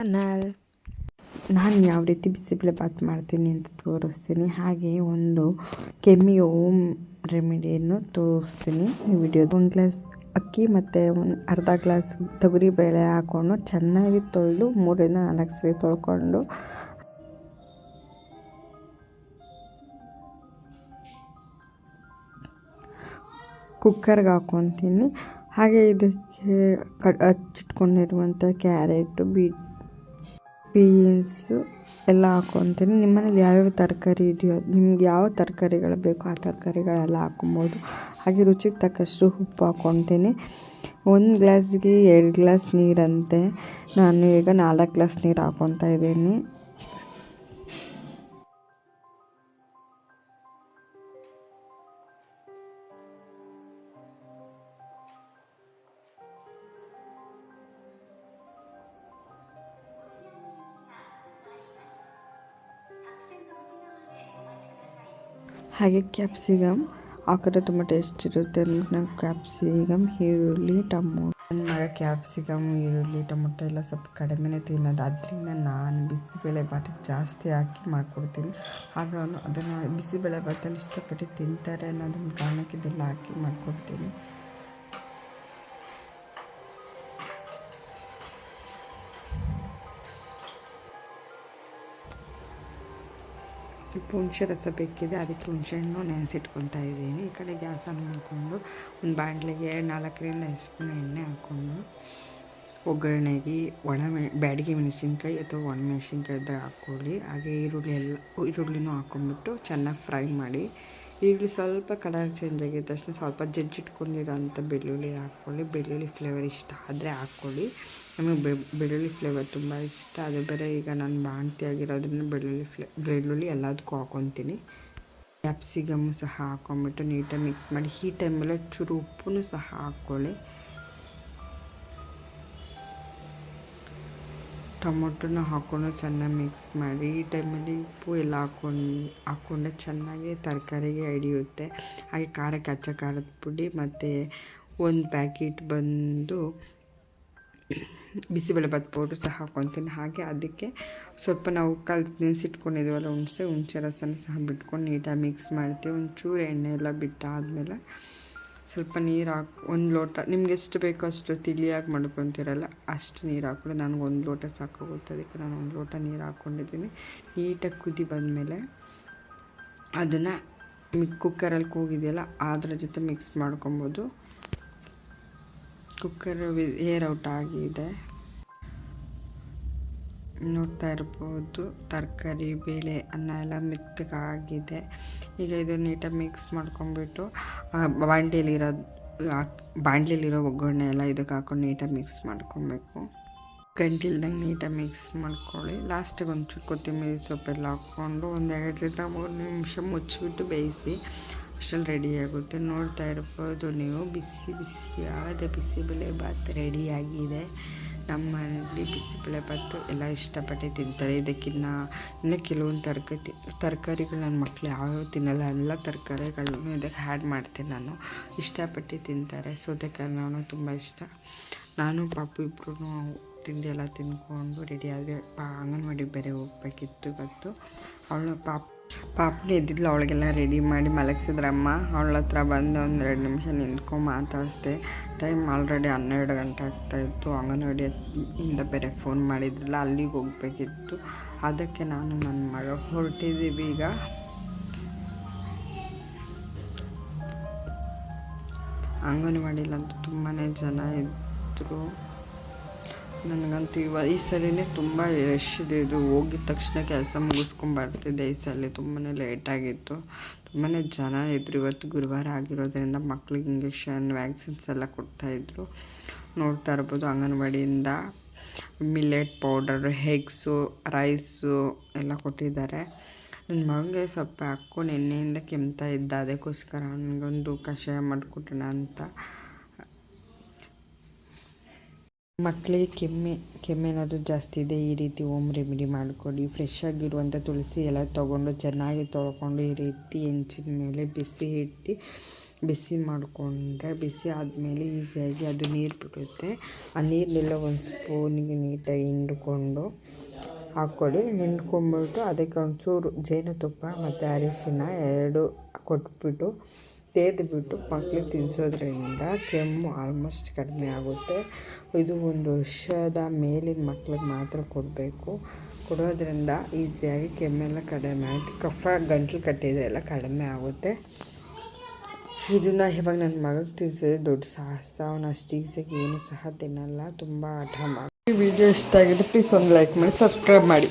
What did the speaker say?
Channel ನಾನು ಯಾವ ರೀತಿ ಬಿಸಿಬೇಳೆ ಬಾತ್ ಮಾಡ್ತೀನಿ ಅಂತ ತೋರಿಸ್ತೀನಿ. ಹಾಗೆ ಒಂದು ಕೆಮ್ಮಿ ಓಮ್ ರೆಮಿಡಿಯನ್ನು ತೋರಿಸ್ತೀನಿ ಈ ವಿಡಿಯೋ ಒಂದು ಗ್ಲಾಸ್ ಅಕ್ಕಿ ಮತ್ತು ಒಂದು ಅರ್ಧ ಗ್ಲಾಸ್ ತೊಗರಿ ಬೇಳೆ ಹಾಕ್ಕೊಂಡು ಚೆನ್ನಾಗಿ ತೊಳೆದು ಮೂರಿಂದ ನಾಲ್ಕು ಸರಿ ತೊಳ್ಕೊಂಡು ಕುಕ್ಕರ್ಗೆ ಹಾಕ್ಕೊತೀನಿ ಹಾಗೆ ಇದಕ್ಕೆ ಕಟ್ ಹಚ್ಚಿಟ್ಕೊಂಡಿರುವಂಥ ಕ್ಯಾರೆಟು, ಬೀಟ್ ಬೀನ್ಸು ಎಲ್ಲ ಹಾಕ್ಕೊತೀನಿ ನಿಮ್ಮ ಮನೇಲಿ ಯಾವ್ಯಾವ ತರಕಾರಿ ಇದೆಯೋ, ನಿಮ್ಗೆ ಯಾವ ತರಕಾರಿಗಳು ಬೇಕೋ ಆ ತರಕಾರಿಗಳೆಲ್ಲ ಹಾಕ್ಕೊಬೋದು. ಹಾಗೆ ರುಚಿಗೆ ತಕ್ಕಷ್ಟು ಉಪ್ಪು ಹಾಕ್ಕೊತೀನಿ ಒಂದು ಗ್ಲಾಸ್ಗೆ ಎರಡು ಗ್ಲಾಸ್ ನೀರಂತೆ. ನಾನು ಈಗ ನಾಲ್ಕು ಗ್ಲಾಸ್ ನೀರು ಹಾಕ್ಕೊತಾ ಇದ್ದೀನಿ. ಹಾಗೆ ಕ್ಯಾಪ್ಸಿಕಮ್ ಹಾಕಿದ್ರೆ ತುಂಬ ಟೇಸ್ಟ್ ಇರುತ್ತೆ. ನಾನು ಕ್ಯಾಪ್ಸಿಕಮ್ ಈರುಳ್ಳಿ, ಟೊಮೊಟೊ. ನನ್ನ ಮಗ ಕ್ಯಾಪ್ಸಿಕಮ್ ಈರುಳ್ಳಿ, ಟೊಮೊಟೊ ಎಲ್ಲ ಸ್ವಲ್ಪ ಕಡಿಮೆನೇ ತಿನ್ನೋದು. ಅದರಿಂದ ನಾನು ಬಿಸಿಬೇಳೆ ಭಾತಿಗೆ ಜಾಸ್ತಿ ಹಾಕಿ ಮಾಡಿಕೊಡ್ತೀನಿ. ಆಗ ಅವನು ಅದನ್ನು ಬಿಸಿಬೇಳೆ ಭಾತಲ್ಲಿ ಇಷ್ಟಪಟ್ಟು ತಿಂತಾರೆ ಅನ್ನೋದೊಂದು ಕಾರಣಕ್ಕೆ ಇದೆಲ್ಲ ಹಾಕಿ ಮಾಡಿಕೊಡ್ತೀನಿ. ಸ್ವಲ್ಪ ಹುಣಸೆ ರಸ ಬೇಕಿದೆ ಅದಕ್ಕೆ ಹುಣಸೆಹಣ್ಣು ನೆನೆಸಿಟ್ಕೊತಾ ಇದ್ದೀನಿ. ಈ ಕಡೆ ಗ್ಯಾಸ್ ಆನ್ ಮಾಡಿಕೊಂಡು ಒಂದು ಬಾಣಲೆಗೆ ನಾಲ್ಕರಿಂದ ಐದು ಸ್ಪೂನ್ ಎಣ್ಣೆ ಹಾಕ್ಕೊಂಡು ಒಗ್ಗರಣೆಗೆ ಒಣ ಮೆ, ಬ್ಯಾಡಿಗೆ ಮೆಣಸಿನ್ಕಾಯಿ ಅಥವಾ ಒಣ ಮೆಣಸಿನ್ಕಾಯಿ ಇದ್ದಾಗ ಹಾಕ್ಕೊಳ್ಳಿ. ಹಾಗೆ ಈರುಳ್ಳಿ ಎಲ್ಲ, ಈರುಳ್ಳಿನೂ ಹಾಕ್ಕೊಂಡ್ಬಿಟ್ಟು ಚೆನ್ನಾಗಿ ಫ್ರೈ ಮಾಡಿ ಈರುಳ್ಳಿ ಸ್ವಲ್ಪ ಕಲರ್ ಚೇಂಜ್ ಆಗಿದ ತಕ್ಷಣ ಸ್ವಲ್ಪ ಜಜ್ಜಿಟ್ಕೊಂಡಿರೋಂಥ ಬೆಳ್ಳುಳ್ಳಿ ಹಾಕ್ಕೊಳ್ಳಿ. ಬೆಳ್ಳುಳ್ಳಿ ಫ್ಲೇವರ್ ಇಷ್ಟ ಆದರೆ ಹಾಕ್ಕೊಳ್ಳಿ. ನಮಗೆ ಬೆಳ್ಳುಳ್ಳಿ ಫ್ಲೇವರ್ ತುಂಬ ಇಷ್ಟ. ಅದು ಬೇರೆ ಈಗ ನಾನು ಬಾಣ್ತಿ ಆಗಿರೋದ್ರಿಂದ ಬೆಳ್ಳುಳ್ಳಿ ಫ್ಲೇ ಬೆಳ್ಳುಳ್ಳಿ ಎಲ್ಲದಕ್ಕೂ ಹಾಕ್ಕೊತೀನಿ ಕ್ಯಾಪ್ಸಿಕಮ್ಮು ಸಹ ಹಾಕ್ಕೊಂಬಿಟ್ಟು ನೀಟಾಗಿ ಮಿಕ್ಸ್ ಮಾಡಿ. ಈ ಟೈಮಲ್ಲಿ ಚೂರು ಉಪ್ಪು ಸಹ ಹಾಕ್ಕೊಳ್ಳಿ. ಟೊಮೊಟೊನ ಹಾಕ್ಕೊಂಡು ಚೆನ್ನಾಗಿ ಮಿಕ್ಸ್ ಮಾಡಿ, ಈ ಟೈಮಲ್ಲಿ ಉಪ್ಪು ಎಲ್ಲ ಹಾಕ್ಕೊಂಡು ಹಾಕ್ಕೊಂಡೆ ಚೆನ್ನಾಗಿ ತರಕಾರಿಗೆ ಹಿಡಿಯುತ್ತೆ. ಹಾಗೆ ಖಾರಕ್ಕೆ ಹಚ್ಚ ಖಾರದ ಪುಡಿ ಮತ್ತು ಒಂದು ಪ್ಯಾಕೆಟ್ ಬಂದು ಬಿಸಿಬೇಳೆಭಾತ್ ಪೌಡ್ರು ಸಹ ಹಾಕ್ಕೊತೀನಿ ಹಾಗೆ ಅದಕ್ಕೆ ಸ್ವಲ್ಪ ನಾವು ಕಲ್ ನೆನೆಸಿಟ್ಕೊಂಡಿದ್ದೀವಲ್ಲ ಹುಣಸೆ ಹುಣಸೆ ರಸನ ಸಹ ಬಿಟ್ಕೊಂಡು ನೀಟಾಗಿ ಮಿಕ್ಸ್ ಮಾಡ್ತೀವಿ. ಒಂಚೂರು ಎಣ್ಣೆ ಎಲ್ಲ ಬಿಟ್ಟಾದಮೇಲೆ ಸ್ವಲ್ಪ ನೀರು ಹಾಕಿ, ಒಂದು ಲೋಟ, ನಿಮ್ಗೆ ಎಷ್ಟು ಬೇಕೋ ಅಷ್ಟು ತಿಳಿಯಾಗಿ ಮಾಡ್ಕೊತೀರಲ್ಲ, ಅಷ್ಟು ನೀರು ಹಾಕ್ಬಿಡು. ನನಗೆ ಒಂದು ಲೋಟ ಸಾಕಾಗುತ್ತೆ ಅದಕ್ಕೆ ನಾನು ಒಂದು ಲೋಟ ನೀರು ಹಾಕ್ಕೊಂಡಿದ್ದೀನಿ ನೀಟಾಗಿ ಕುದಿ ಬಂದಮೇಲೆ ಅದನ್ನು ಮಿಕ್ ಕುಕ್ಕರಲ್ಲಿ ಕೂಗಿದೆಯಲ್ಲ, ಅದರ ಜೊತೆ ಮಿಕ್ಸ್ ಮಾಡ್ಕೊಬೋದು. ಕುಕ್ಕರ್ ಏರ್ ಔಟ್ ಆಗಿದೆ. ನೋಡ್ತಾ ಇರ್ಬೋದು ತರಕಾರಿ, ಬೇಳೆ ಅನ್ನ ಎಲ್ಲ ಮೆತ್ತಗಾಗಿದೆ. ಈಗ ಇದು ನೀಟಾಗಿ ಮಿಕ್ಸ್ ಮಾಡ್ಕೊಂಬಿಟ್ಟು ಬಾಂಡ್ಲಿಲಿರೋದು ಬಾಂಡ್ಲಿಲಿರೋ ಒಗ್ಗರಣೆ ಎಲ್ಲ ಇದಕ್ಕೆ ಹಾಕೊಂಡು ನೀಟಾಗಿ ಮಿಕ್ಸ್ ಮಾಡ್ಕೊಬೇಕು. ಗಂಟಿಲ್ದಂಗೆ ನೀಟಾಗಿ ಮಿಕ್ಸ್ ಮಾಡ್ಕೊಳ್ಳಿ. ಲಾಸ್ಟಿಗೆ ಒಂಚೂರು ಕೊತ್ತಂಬರಿ ಸೊಪ್ಪೆಲ್ಲ ಹಾಕ್ಕೊಂಡು ಒಂದು ಎರಡರಿಂದ ಮೂರು ನಿಮಿಷ ಮುಚ್ಚಿಬಿಟ್ಟು ಬೇಯಿಸಿ, ಅಷ್ಟರಲ್ಲಿ ರೆಡಿ ಆಗುತ್ತೆ. ನೋಡ್ತಾ ಇರ್ಬೋದು ನೀವು. ಬಿಸಿ, ಬಿಸಿಯಾದ ಬಿಸಿಬೇಳೆ ಭಾತ್ ರೆಡಿಯಾಗಿದೆ ನಮ್ಮ ಮನೆಯಲ್ಲಿ ಬಿಸಿಬೇಳೆಭಾತು ಎಲ್ಲ ಇಷ್ಟಪಟ್ಟು ತಿಂತಾರೆ. ಇದಕ್ಕಿನ್ನ ಇನ್ನು ಕೆಲವೊಂದು ತರಕಾರಿ ತರಕಾರಿಗಳು ನನ್ನ ಮಕ್ಳು ಯಾವ್ಯಾವ ತಿನ್ನಲ್ಲ, ಎಲ್ಲ ತರಕಾರಿಗಳನ್ನು ಇದಕ್ಕೆ ಆ್ಯಡ್ ಮಾಡ್ತೀನಿ ನಾನು. ಇಷ್ಟಪಟ್ಟು ತಿಂತಾರೆ. ಸೌತೆಕಾಯಿ ತುಂಬ ಇಷ್ಟ. ನಾನು ಪಾಪು ಇಬ್ಬರೂ ತಿಂಡಿ ಎಲ್ಲ ತಿಂದ್ಕೊಂಡು ರೆಡಿ ಆದರೆ ಪಾ ಅಂಗನವಾಡಿಗೆ ಬೇರೆ ಹೋಗ್ಬೇಕಿತ್ತು ಇವತ್ತು. ಅವಳು ಪಾಪ ಪಾಪನೇ ಎದ್ದಿದ್ಲು, ಅವಳಿಗೆಲ್ಲ ರೆಡಿ ಮಾಡಿ ಮಲಗಿಸಿದ್ರಮ್ಮ ಅವಳ ಹತ್ರ ಬಂದು ಒಂದು ಎರಡು ನಿಮಿಷ ನಿಂತ್ಕೊಂಡು ಮಾತಾಡಿಸ್ದೆ. ಟೈಮ್ ಆಲ್ರೆಡಿ ಹನ್ನೆರಡು ಗಂಟೆ ಆಗ್ತಾಯಿತ್ತು ಅಂಗನವಾಡಿ ಇಂದ ಬೇರೆ ಫೋನ್ ಮಾಡಿದ್ರಲ್ಲ, ಅಲ್ಲಿಗೆ ಹೋಗಬೇಕಿತ್ತು. ಅದಕ್ಕೆ ನಾನು ನನ್ನ ಮಗ ಹೊರಟಿದ್ದೀವಿ ಈಗ. ಅಂಗನವಾಡಿಲಂತೂ ತುಂಬಾ ಜನ ಇದ್ದರು ನನಗಂತೂ ಇವ ಈ ಸಲಿನೇ ತುಂಬ ರಶ್ ಇದೆ. ಇದು ಹೋಗಿದ ತಕ್ಷಣ ಕೆಲಸ ಮುಗಿಸ್ಕೊಂಡು ಬರ್ತಿದ್ದೆ. ಈ ಸಲ ತುಂಬಾ ಲೇಟಾಗಿತ್ತು ತುಂಬಾ ಜನ ಇದ್ದರು ಇವತ್ತು ಗುರುವಾರ ಆಗಿರೋದ್ರಿಂದ ಮಕ್ಳಿಗೆ ಇಂಜೆಕ್ಷನ್ ವ್ಯಾಕ್ಸಿನ್ಸ್ ಎಲ್ಲ ಕೊಡ್ತಾಯಿದ್ರು ನೋಡ್ತಾ ಇರ್ಬೋದು ಅಂಗನವಾಡಿಯಿಂದ ಮಿಲೆಟ್ ಪೌಡರ್ ಹೆಗ್ಸು ರೈಸು ಎಲ್ಲ ಕೊಟ್ಟಿದ್ದಾರೆ. ನನ್ನ ಮಗನಿಗೆ ಸ್ವಲ್ಪ ಹಾಕ್ಕೊಂಡು ಎಣ್ಣೆಯಿಂದ ಕೆಮ್ತಾ ಇದ್ದ. ಅದಕ್ಕೋಸ್ಕರ ನನಗೊಂದು ಕಷಾಯ ಮಾಡಿಕೊಟ್ಟಣ ಅಂತ. ಮಕ್ಕಳಿಗೆ ಕೆಮ್ಮೆ, ಕೆಮ್ಮೇನಾದರೂ ಜಾಸ್ತಿ ಇದೆ, ಈ ರೀತಿ ಓಮ್ ರೆಮಿಡಿ ಮಾಡಿಕೊಡಿ. ಫ್ರೆಶ್ ಆಗಿರುವಂಥ ತುಳಸಿ ಎಲ್ಲ ತೊಗೊಂಡು ಚೆನ್ನಾಗಿ ತೊಳ್ಕೊಂಡು ಈ ರೀತಿ ಹೆಂಚಿನ ಮೇಲೆ ಬಿಸಿ ಇಟ್ಟು, ಬಿಸಿ ಮಾಡಿಕೊಂಡ್ರೆ ಬಿಸಿ ಆದಮೇಲೆ ಈಸಿಯಾಗಿ ಅದು ನೀರು ಬಿಡುತ್ತೆ. ಆ ನೀರನ್ನೆಲ್ಲ ಒಂದು ಸ್ಪೂನಿಗೆ ನೀಟಾಗಿ ಹಿಂಡ್ಕೊಂಡು ಹಾಕ್ಕೊಡಿ. ಹಿಂಡ್ಕೊಂಬಿಟ್ಟು ಅದಕ್ಕೆ ಒಂಚೂರು ಜೇನುತುಪ್ಪ ಮತ್ತು ಅರಿಶಿನ ಎರಡು ಕೊಟ್ಬಿಟ್ಟು ತೇದ್ಬಿಟ್ಟು ಮಕ್ಳಿಗೆ ತಿನ್ನಿಸೋದ್ರಿಂದ ಕೆಮ್ಮು ಆಲ್ಮೋಸ್ಟ್ ಕಡಿಮೆ ಆಗುತ್ತೆ. ಇದು ಒಂದು ವರ್ಷದ ಮೇಲಿನ ಮಕ್ಳಿಗೆ ಮಾತ್ರ ಕೊಡಬೇಕು. ಕೊಡೋದ್ರಿಂದ ಈಸಿಯಾಗಿ ಕೆಮ್ಮೆಲ್ಲ ಕಡಿಮೆ ಆಯಿತು. ಕಫ ಗಂಟ್ಲು ಕಟ್ಟಿದ್ರೆ ಎಲ್ಲ ಕಡಿಮೆ ಆಗುತ್ತೆ. ಇದನ್ನು ಇವಾಗ ನನ್ನ ಮಗಗೆ ತಿನ್ಸಿದ್ರೆ ದೊಡ್ಡ ಸಾಹಸ. ಅವನು ಅಷ್ಟು ಏನು ಸಹ ತಿನ್ನಲ್ಲ. ತುಂಬ ಆಟ ಮಾಡಿ ವಿಡಿಯೋ ಇಷ್ಟ ಆಗಿದೆ ಪ್ಲೀಸ್ ಒಂದು ಲೈಕ್ ಮಾಡಿ ಸಬ್ಸ್ಕ್ರೈಬ್ ಮಾಡಿ.